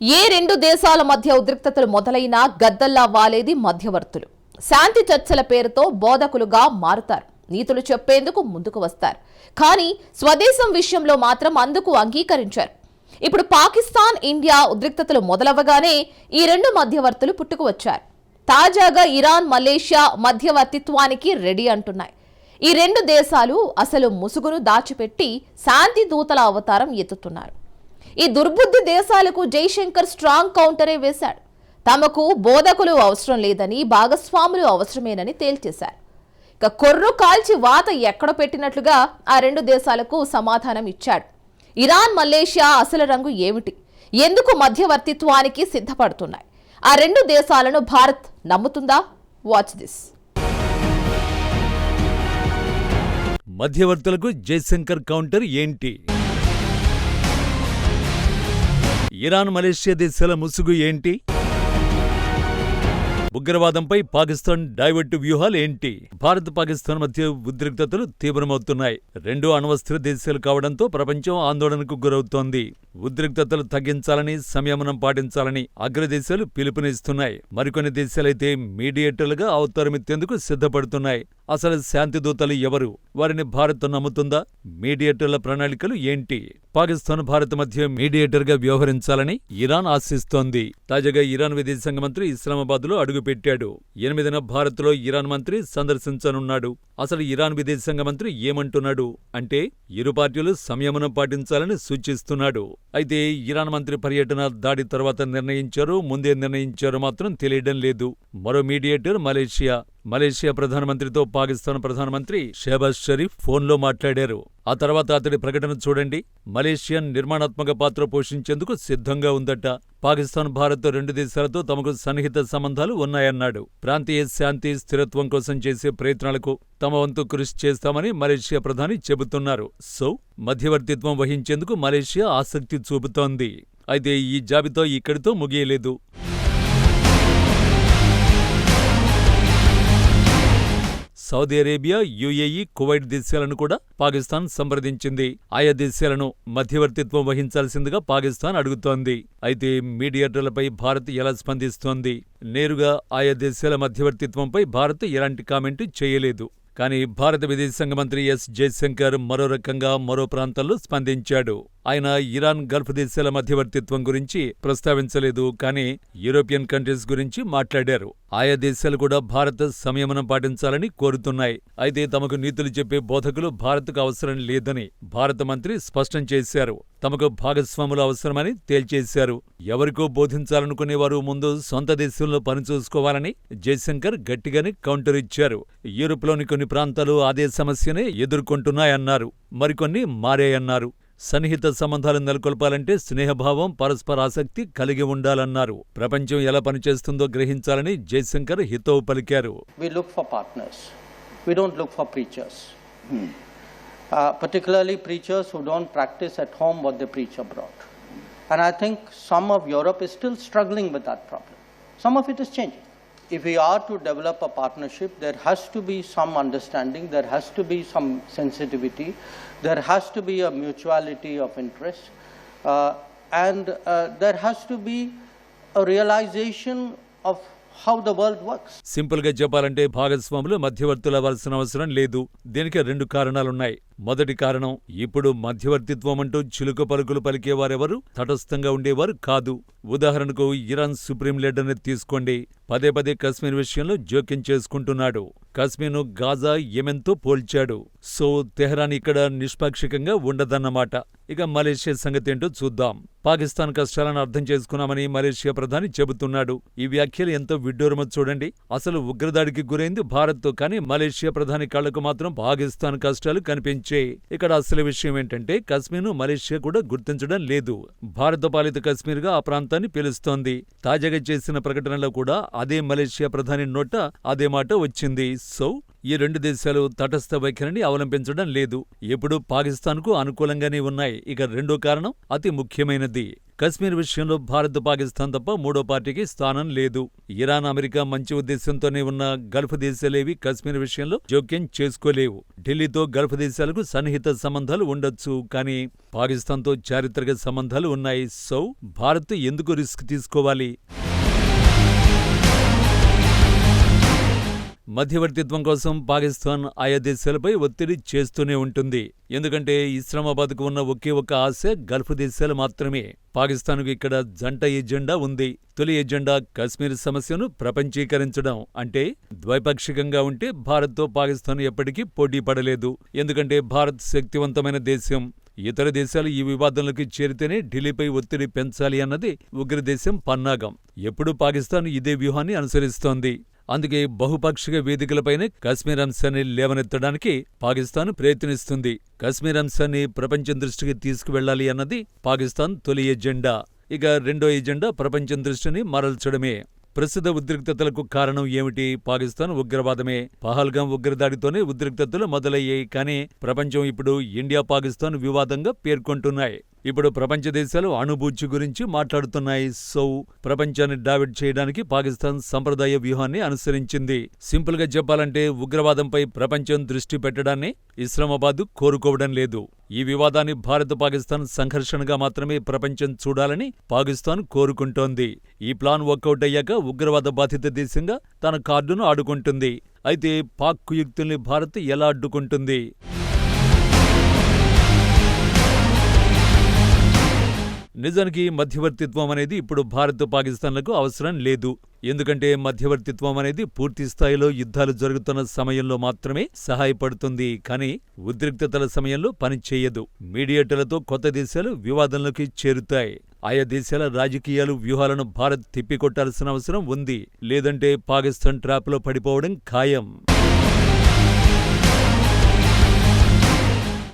ఏ రెండు దేశాల మధ్య ఉద్రిక్తతలు మొదలైనా గద్దల్లా వాలేది మధ్యవర్తులు. శాంతి చర్చల పేరుతో బోధకులుగా మారుతారు. నీతులు చెప్పేందుకు ముందుకు వస్తారు. కానీ స్వదేశం విషయంలో మాత్రం అందుకు అంగీకరించారు. ఇప్పుడు పాకిస్తాన్ ఇండియా ఉద్రిక్తతలు మొదలవ్వగానే ఈ రెండు మధ్యవర్తులు పుట్టుకువచ్చారు. తాజాగా ఇరాన్ మలేషియా మధ్యవర్తిత్వానికి రెడీ అంటున్నాయి. ఈ రెండు దేశాలు అసలు ముసుగును దాచిపెట్టి శాంతి దూతల అవతారం ఎత్తుతున్నారు. ఈ దుర్బుద్ధి దేశాలకు జైశంకర్ స్ట్రాంగ్ కౌంటరే వేశాడు. తమకు బోధకులు అవసరం లేదని భాగస్వాములు అవసరమేనని తేల్చేశారు. ఇక కొర్రు కాల్చి వాత ఎక్కడ పెట్టినట్లుగా ఆ రెండు దేశాలకు సమాధానం ఇచ్చాడు. ఇరాన్ మలేషియా అసలు రంగు ఏమిటి? ఎందుకు మధ్యవర్తిత్వానికి సిద్ధపడుతున్నాయి? ఆ రెండు దేశాలను భారత్ నమ్ముతుందా? వాచ్ దిస్ మధ్యవర్తులకు జయశంకర్ కౌంటర్ ఏంటి? ఇరాన్ మలేషియా దేశాల ముసుగు ఏంటి? ఉగ్రవాదంపై పాకిస్తాన్ డైవర్ట్ వ్యూహాలు ఏంటి? భారత్ పాకిస్తాన్ మధ్య ఉద్రిక్తతలు తీవ్రమవుతున్నాయి. రెండు అణవస్త్ర దేశాలు కావడంతో ప్రపంచం ఆందోళనకు గురవుతోంది. ఉద్రిక్తతలు తగ్గించాలని సంయమనం పాటించాలని అగ్రదేశాలు పిలుపునిస్తున్నాయి. మరికొన్ని దేశాలైతే మీడియేటర్లుగా అవతరమెత్తేందుకు సిద్ధపడుతున్నాయి. అసలు శాంతి దూతలు ఎవరు? వారిని భారత్ నమ్ముతుందా? మీడియేటర్ల ప్రణాళికలు ఏంటి? పాకిస్తాన్ భారత్ మధ్య మీడియేటర్గా వ్యవహరించాలని ఇరాన్ ఆశిస్తోంది. తాజాగా ఇరాన్ విదేశాంగ మంత్రి ఇస్లామాబాద్లో అడుగుపెట్టాడు. ఎనిమిదిన భారత్లో ఇరాన్ మంత్రి సందర్శించనున్నాడు. అసలు ఇరాన్ విదేశాంగ మంత్రి ఏమంటున్నాడు? అంటే ఇరు పార్టీలు సంయమనం పాటించాలని సూచిస్తున్నాడు. అయితే ఇరాన్ మంత్రి పర్యటన దాడి తర్వాత నిర్ణయించారో ముందే నిర్ణయించారో మాత్రం తెలియడం లేదు. మరో మీడియేటర్ మలేషియా మలేషియా ప్రధానమంత్రితో పాకిస్తాన్ ప్రధానమంత్రి షేబాజ్ షరీఫ్ ఫోన్లో మాట్లాడారు. ఆ తర్వాత అతడి ప్రకటన చూడండి. మలేషియన్ నిర్మాణాత్మక పాత్ర పోషించేందుకు సిద్ధంగా ఉందట. పాకిస్తాన్ భారత్ రెండు దేశాలతో తమకు సన్నిహిత సంబంధాలు ఉన్నాయన్నాడు. ప్రాంతీయ శాంతి స్థిరత్వం కోసం చేసే ప్రయత్నాలకు తమ వంతు కృషి చేస్తామని మలేషియా ప్రధాని చెబుతున్నారు. సో మధ్యవర్తిత్వం వహించేందుకు మలేషియా ఆసక్తి చూపుతోంది. అయితే ఈ జాబితా ఇక్కడితో ముగియలేదు. సౌదీ అరేబియా యుఏఈ కువైట్ దేశాలను కూడా పాకిస్తాన్ సంప్రదించింది. ఆయా దేశాలను మధ్యవర్తిత్వం వహించాల్సిందిగా పాకిస్తాన్ అడుగుతోంది. అయితే మీడియేటర్లపై భారత్ ఎలా స్పందిస్తోంది? నేరుగా ఆయా దేశాల మధ్యవర్తిత్వంపై భారత్ ఎలాంటి కామెంటు చేయలేదు. కానీ భారత విదేశాంగ మంత్రి ఎస్ జయశంకర్ మరో రకంగా మరో ప్రాంతాల్లో స్పందించాడు. ఆయన ఇరాన్ గల్ఫ్ దేశాల మధ్యవర్తిత్వం గురించి ప్రస్తావించలేదు కానీ యూరోపియన్ కంట్రీస్ గురించి మాట్లాడారు. ఆయా దేశాలు కూడా భారత సంయమనం పాటించాలని కోరుతున్నాయి. అయితే తమకు నీతులు చెప్పే బోధకులు భారత్కు అవసరం లేదని భారత మంత్రి స్పష్టం చేశారు. తమకు భాగస్వాములు అవసరమని తేల్చేశారు. ఎవరికో బోధించాలనుకునేవారు ముందు సొంత దేశంలో పనిచూసుకోవాలని జయశంకర్ గట్టిగానే కౌంటర్ ఇచ్చారు. యూరోప్లోని కొన్ని ప్రాంతాలు అదే సమస్యనే ఎదుర్కొంటున్నాయన్నారు. మరికొన్ని మారాయన్నారు. సన్నిహిత సంబంధాలు నెలకొల్పాలంటే స్నేహభావం పరస్పర ఆసక్తి కలిగి ఉండాలన్నారు. ప్రపంచం ఎలా పనిచేస్తుందో గ్రహించాలని జయశంకర్ హితవు పలికారు. Particularly preachers who don't practise at home what the preach abroad I think some of Europe is still with that problem some of it is changing If we are to develop a partnership, there has to be some understanding, there has to be some sensitivity, there has to be a mutuality of interest, uh, and uh, there has to be a realization of how the world works. సింపుల్గా చెప్పాలంటే భాగస్వాములు మధ్యవర్తులు అవ్వాల్సిన అవసరం లేదు దీనికి రెండు కారణాలున్నాయి మొదటి కారణం ఇప్పుడు మధ్యవర్తిత్వమంటూ చిలుక పలుకులు పలికేవారెవరు? తటస్థంగా ఉండేవారు కాదు. ఉదాహరణకు ఇరాన్ సుప్రీం లీడర్ని తీసుకోండి. పదే పదే కశ్మీర్ విషయంలో జోక్యం చేసుకుంటున్నాడు. కశ్మీర్ను గాజా యెమెన్తో పోల్చాడు. సో తెహరాన్ ఇక్కడ నిష్పాక్షికంగా ఉండదన్నమాట. ఇక మలేషియా సంగతి ఏంటో చూద్దాం. పాకిస్తాన్ కష్టాలను అర్థం చేసుకున్నామని మలేషియా ప్రధాని చెబుతున్నాడు. ఈ వ్యాఖ్యలు ఎంతో విడ్డూరమో చూడండి. అసలు ఉగ్రదాడికి గురైంది భారత్తో కానీ మలేషియా ప్రధాని కళ్ళకు మాత్రం పాకిస్తాన్ కష్టాలు కనిపించాయి ఇక్కడ అసలు విషయం ఏంటంటే కశ్మీర్ను మలేషియా కూడా గుర్తించడం లేదు. భారత పాలిత కశ్మీర్గా ఆ ప్రాంతాన్ని పిలుస్తోంది. తాజాగా చేసిన ప్రకటనలో కూడా అదే మలేషియా ప్రధాని నోట అదే మాట వచ్చింది. సో ఈ రెండు దేశాలు తటస్థ వైఖరిని అవలంబించడం లేదు. ఎప్పుడూ పాకిస్తాన్కు అనుకూలంగానే ఉన్నాయి. ఇక రెండో కారణం అతి ముఖ్యమైనది. కశ్మీర్ విషయంలో భారత్ పాకిస్తాన్ తప్ప మూడో పార్టీకి స్థానం లేదు. ఇరాన్ అమెరికా మంచి ఉద్దేశంతోనే ఉన్న గల్ఫ్ దేశాలేవి కశ్మీర్ విషయంలో జోక్యం చేసుకోలేవు. ఢిల్లీతో గల్ఫ్ దేశాలకు సన్నిహిత సంబంధాలు ఉండొచ్చు కానీ పాకిస్తాన్తో చారిత్రక సంబంధాలు ఉన్నాయి. సో భారత్ ఎందుకు రిస్క్ తీసుకోవాలి? మధ్యవర్తిత్వం కోసం పాకిస్తాన్ ఆయా దేశాలపై ఒత్తిడి చేస్తూనే ఉంటుంది. ఎందుకంటే ఇస్లామాబాద్కు ఉన్న ఒకే ఒక ఆశ గల్ఫ్ దేశాలు మాత్రమే. పాకిస్తాన్కు ఇక్కడ జంట ఎజెండా ఉంది. తొలి ఎజెండా కశ్మీర్ సమస్యను ప్రపంచీకరించడం. అంటే ద్వైపాక్షికంగా ఉంటే భారత్తో పాకిస్తాన్ ఎప్పటికీ పోటీ పడలేదు. ఎందుకంటే భారత్ శక్తివంతమైన దేశం. ఇతర దేశాలు ఈ వివాదంలోకి చేరితేనే ఢిల్లీపై ఒత్తిడి పెంచాలి అన్నది ఉగ్రదేశం పన్నాగం. ఎప్పుడూ పాకిస్తాన్ ఇదే వ్యూహాన్ని అనుసరిస్తోంది. అందుకే బహుపాక్షిక వేదికలపైనే కశ్మీర్ అంశాన్ని లేవనెత్తడానికి పాకిస్తాన్ ప్రయత్నిస్తుంది. కశ్మీర్ అంశాన్ని ప్రపంచం దృష్టికి తీసుకువెళ్ళాలి అన్నది పాకిస్తాన్ తొలి ఎజెండా. ఇక రెండో ఎజెండా ప్రపంచం దృష్టిని మరల్చడమే. ప్రస్తుత ఉద్రిక్తతలకు కారణం ఏమిటి? పాకిస్తాన్ ఉగ్రవాదమే. పహల్గాం ఉగ్రదాడితోనే ఉద్రిక్తతలు మొదలయ్యాయి కానీ ప్రపంచం ఇప్పుడు ఇండియా పాకిస్తాన్ వివాదంగా పేర్కొంటున్నాయి. ఇప్పుడు ప్రపంచ దేశాలు అణుబూచి గురించి మాట్లాడుతున్నాయి. సో ప్రపంచాన్ని డావిడ్ చేయడానికి పాకిస్తాన్ సంప్రదాయ వ్యూహాన్ని అనుసరించింది. సింపుల్గా చెప్పాలంటే ఉగ్రవాదంపై ప్రపంచం దృష్టి పెట్టడాన్ని ఇస్లామాబాద్ కోరుకోవడం లేదు. ఈ వివాదాన్ని భారత్ పాకిస్తాన్ సంఘర్షణగా మాత్రమే ప్రపంచం చూడాలని పాకిస్తాన్ కోరుకుంటోంది. ఈ ప్లాన్ వర్కౌట్ అయ్యాక ఉగ్రవాద బాధిత దేశంగా తన కార్డును ఆడుకుంటుంది. అయితే పాక్ కుయుక్తుల్ని భారత్ ఎలా అడ్డుకుంటుంది? నిజానికి మధ్యవర్తిత్వం అనేది ఇప్పుడు భారత్ పాకిస్తాన్లకు అవసరం లేదు. ఎందుకంటే మధ్యవర్తిత్వం అనేది పూర్తి స్థాయిలో యుద్ధాలు జరుగుతున్న సమయంలో మాత్రమే సహాయపడుతుంది. కానీ ఉద్రిక్తతల సమయంలో పనిచేయదు మీడియేటర్లతో కొత్త దేశాలు వివాదంలోకి చేరుతాయి. ఆయా దేశాల రాజకీయాలు వ్యూహాలను భారత్ తిప్పికొట్టాల్సిన అవసరం ఉంది. లేదంటే పాకిస్తాన్ ట్రాప్లో పడిపోవడం ఖాయం.